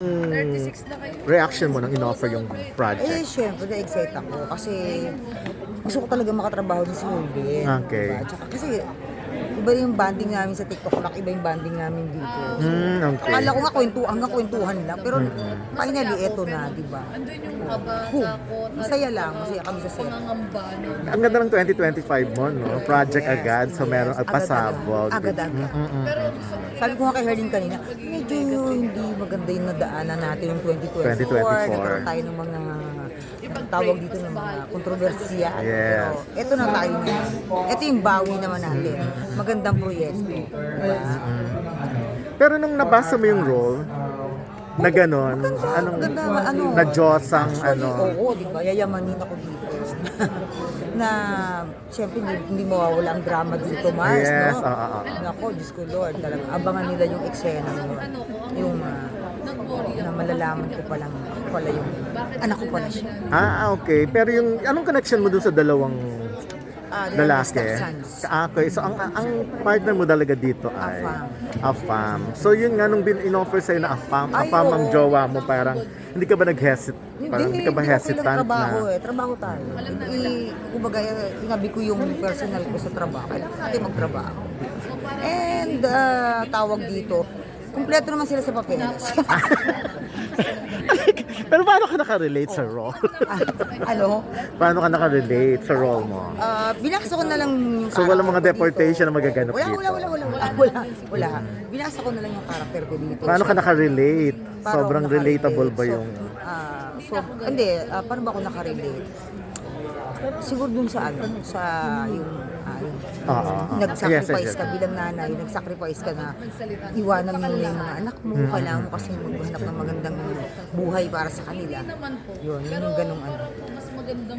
36 na kayo. reaction mo nang in-offer yung Eh, project? syempre, na-excite ako kasi gusto ko talaga makatrabaho din si Wilvin. Okay. Diba? Tsaka kasi, iba yung banding namin sa TikTok lang, iba yung banding namin dito. Hmm, okay. Akala ko nga kwentuhan, hanggang kwentuhan lang. Pero finally, eto na, di ba? Andun yung kaba, Huh, takot, masaya lang, masaya kami sa set. pangangamba, no? Ang ganda ng 2025 mo, no? Project Yes, agad, so yes. meron Agad-agad. pasabog. Agad-agad. Pero gusto ko Sabi ko nga kay Herlin kanina, medyo hindi maganda yung nadaanan natin yung 2024. 2024. Nagkaroon tayo ng mga tawag dito ng mga kontrobersiya. Yes. Pero eto na tayo ngayon. Ito yung bawi naman natin. Magandang proyekto. Diba? Pero nung nabasa mo yung role, na gano'n, anong, Maganda, ano, na Diyosang, Actually, ano, Oo, di ba? Yayamanin ako dito. na, siyempre, hindi, hindi mawawala ang drama dito, Mars, Yes, no? oo, oo. Nako, Diyos ko, Lord. Talagang abangan nila yung eksena mo. Yung, nag-worry na malalaman ko palang ako pala yung anak ko pala siya. ah, okay. Pero yung, anong connection mo dun sa dalawang Ah, they're my lalaki? stepsons. Ah, Okay, so ang, ang partner mo talaga dito ay Afam. Afam. So yun nga nung bin in-offer sa'yo na Afam, Ay, Afam ang oo. jowa mo, parang hindi ka ba nag-hesitate? Parang hindi ka ba hindi ako hesitant trabaho na? eh. Trabaho tayo. I, kumbaga, eh, inabi ko yung personal ko sa trabaho. Kailangan natin magtrabaho. And, ah, tawag dito, kumpleto naman sila sa papeles. Pero paano ka nakarelate sa role? ano? paano ka nakarelate sa role mo? Ah, binasa ko na lang yung So walang mga karakter ko deportation dito. na magaganap wala, dito? Wala, wala, wala, wala, wala, wala. Binasa ko na lang yung karakter ko dito. Paano ka nakarelate? Paano Sobrang nakarelate? relatable ba So, yung... ah, so, hindi, ah, paano ba ako nakarelate? Siguro dun sa ano, sa yung, ah, yung Ah, ah, ah. nag-sacrifice Yes, yes, yes. ka bilang nanay, nag-sacrifice ka na iwanan mo na yung mga anak mo, Mm-hmm. kailangan mo kasi maghanap ng magandang buhay para sa kanila. po. Yun, yun yung ganong ano,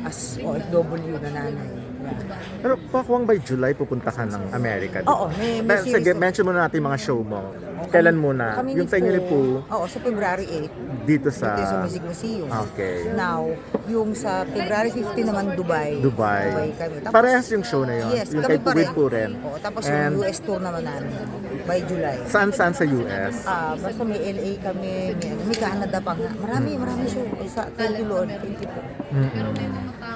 as OFW na nanay. Yeah. Pero pakuwang by July pupunta ka ng Amerika. di ba? Oo, may- may series Sige, mention muna natin yung mga show mo. Kailan muna? Kami Yung sa inyo ni Poo, Oo, sa February 8. Dito sa Dito sa Music Museum. Okay. Now, yung sa February 15 naman Dubai. Dubai. kami. Tapos, Parehas yung show na yun. Yes, yung kami kay pareho. Poo rin. Oo, tapos And yung US tour naman namin by July. saan saan sa US? Ah, basta may LA kami, may, may Canada pa nga. Marami, marami show. Sa, thank you Lord. Thank you po.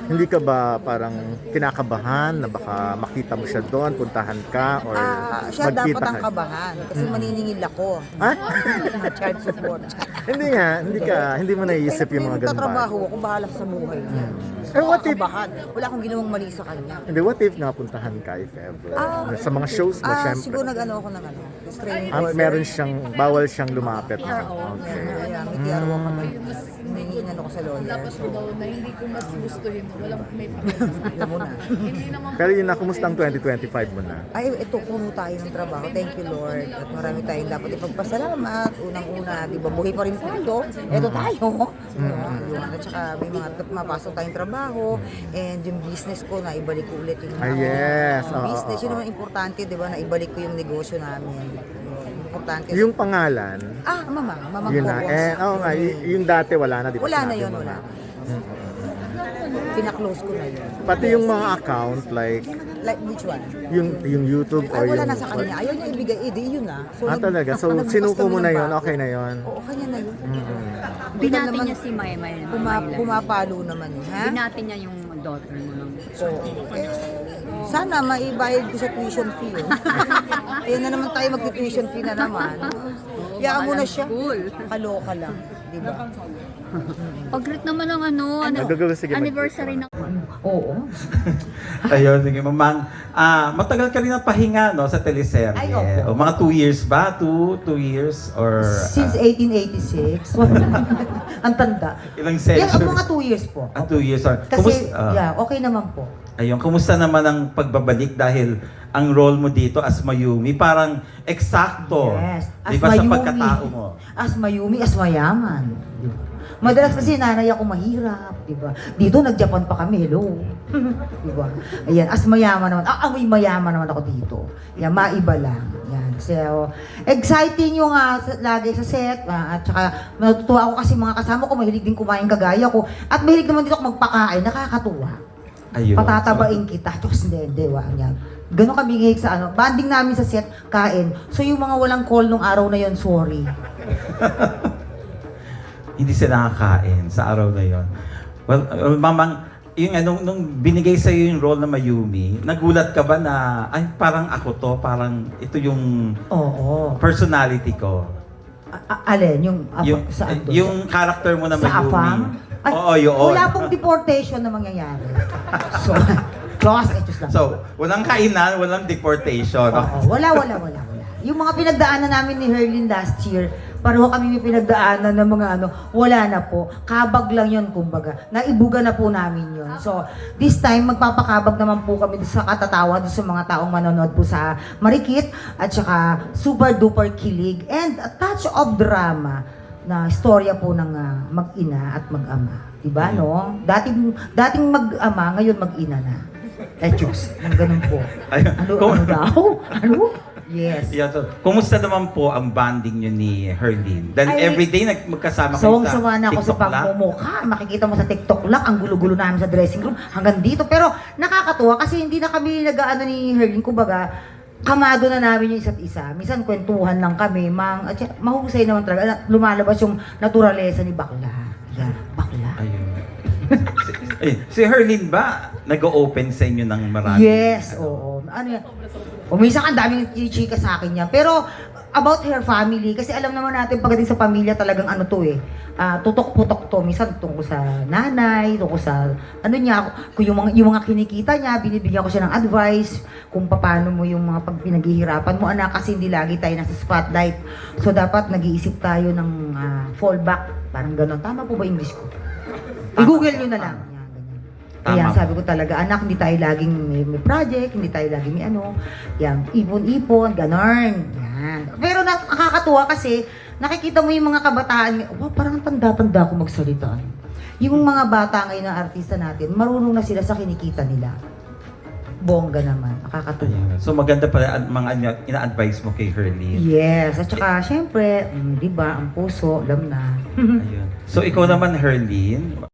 Hindi ka ba parang kinakabahan na baka makita mo siya doon, puntahan ka, or Ah, siya dapat magkita ang ka? kabahan kasi maniningil ako. Ah? Child support. hindi nga, hindi ka, hindi mo naisip yung mga ganun ba? ako, bahala sa buhay niya. Eh, what if- Kabahan. Wala akong ginawang mali sa kanya. Hindi, what if nga puntahan ka if ever? Ah, sa mga shows mo, Ah, syempre. siguro nag-ano ako ng ano, restraining Ah, order. meron siyang, bawal siyang lumapit. Okay. yeah, yeah, may TRO ako na may inano ko sa lawyer. Dapat So, daw na hindi ko mas gustuhin. Walang may pakialam. alam mo na. Hindi naman Pero yun na, kumusta ang 2025 mo na? Ay, ito, puno tayo ng trabaho. Thank you, Lord. At marami tayong dapat ipagpasalamat. Unang-una, di ba, buhay pa rin tayo. Ito tayo. Yeah, yun. At saka may mga mapasok tayong trabaho. And yung business ko, na ibalik ko ulit yung Ah, yes. Oo, business. Yun naman importante, di ba, na ibalik ko yung negosyo namin. Yun, Importante. Yung pangalan, ah, mama. Mama yun na. Eh, oo nga, y- yung dati wala na, di ba? Wala na Sinabi yun, mo wala. na. Pinaklose ko na yun. Pati yung mga account, like, Like, which one? yung yung YouTube or Ay, wala yung... na sa kanya. Ayaw niya ibigay. Eh, di yun ah. So, Ah, nag- talaga? So, nagbukas sinuko kami mo ng na yun? bago. Okay na yun? Oo, kanya na yun. Binati naman- niya si Maya. Puma, pumapalo naman eh, ha? Binati niya yung daughter mo ng Oo. Eh, sana maibayad ko sa tuition fee. Eh. Kaya na naman tayo mag-tuition fee na naman. Kaya mo na siya. school. Kaloka lang. Di ba? Pag-greet naman ng ano, ano Nagagawa, sige, anniversary ng... Oo. Ayun, sige, mamang. Ah, matagal ka rin ang pahinga, no, sa teleserye. Ay, opo. O, mga two years ba? Two, two years? Or Since 1886. Ang tanda. ilang century? ang mga two years po. Ah, two years. Or, Kasi, ah, yeah, okay naman po. Ayun, kumusta naman ang pagbabalik dahil ang role mo dito as Mayumi parang eksakto. Yes. Di ba sa pagkatao mo? As mayumi, as mayaman. Di ba? Madalas kasi nanay ako mahirap, di ba? Dito nag-Japan pa kami, hello. di ba? Ayan, as mayaman naman. Ah, amoy mayaman naman ako dito. Yan, maiba lang. Yan. So, exciting yung ah, sa- lagi sa set. ah, at saka, natutuwa ako kasi mga kasama ko, mahilig din kumain kagaya ko. At mahilig naman dito ako magpakain, nakakatuwa. Ayun. Patatabain kita. Tapos hindi, hindi, wa, yan. Ganon kami ngayik sa ano. Banding namin sa set, kain. So yung mga walang call nung araw na yon sorry. hindi sila nakakain sa araw na yon. Well, well mamang, yung anong nung binigay sa yung role na Mayumi, nagulat ka ba na ay parang ako to, parang ito yung Oo. personality ko. A- a- alin? Yung, apa- yung saan doon? yung character mo na sa Mayumi. AFAM? Ay, Oo, yun. Wala pong deportation na mangyayari. So, close etos lang. So, walang kainan, walang deportation. Oo, wala, wala, wala, wala. Yung mga pinagdaanan namin ni Herlin last year, pareho kami may pinagdaanan ng mga ano, wala na po. Kabag lang yun, kumbaga. Naibuga na po namin yun. So, this time, magpapakabag naman po kami sa katatawa doon sa mga taong manonood po sa Marikit at saka super duper kilig and a touch of drama na istorya po ng ah, mag-ina at mag-ama. Diba, no? Dating, dating mag-ama, ngayon mag-ina na. Eh, Diyos, ng ganun po. Ayun. Ano, Kung- ano daw? Ano? Yes. Yeah, so, kumusta naman po ang bonding nyo ni Herlin? Dahil Ay, everyday nag magkasama kayo sa sawa na ako sa TikTok pagmumukha. Makikita mo sa TikTok lang, ang gulo-gulo namin sa dressing room hanggang dito. Pero nakakatuwa kasi hindi na kami nag-ano ni Herlin. Kumbaga, kamado na namin yung isa't isa. Minsan kwentuhan lang kami. Mang, at mahusay naman talaga. Lumalabas yung naturalesa ni Bakla. Yan, Bakla. Ayun. si, Herlin ba nag-open sa inyo ng marami? Yes, oo. Ano yan? Umisa ang daming chichika sa akin yan. Pero about her family, kasi alam naman natin pagdating sa pamilya talagang ano to eh, ah, tutok-putok to. Minsan tungkol sa nanay, tungkol sa ano niya, kung yung mga, yung mga kinikita niya, binibigyan ko siya ng advice kung paano mo yung mga pag pinaghihirapan mo anak kasi hindi lagi tayo nasa spotlight. So dapat nag-iisip tayo ng ah, fallback, parang gano'n. Tama po ba English ko? I-google nyo na lang. Tama. sabi ko talaga, anak, hindi tayo laging may, may project, hindi tayo laging may ano. Yan, ipon-ipon, ganon. Yan. Pero na- nakakatuwa kasi, nakikita mo yung mga kabataan, oh, parang tanda-tanda ko magsalita. Yung mga bata ngayon na artista natin, marunong na sila sa kinikita nila. Bongga naman, nakakatuwa. So maganda pala ang mga ano, ina-advise mo kay Herlin. Yes, at saka syempre, mm, di ba, ang puso, alam na. Ayun. So ikaw naman, Herlin,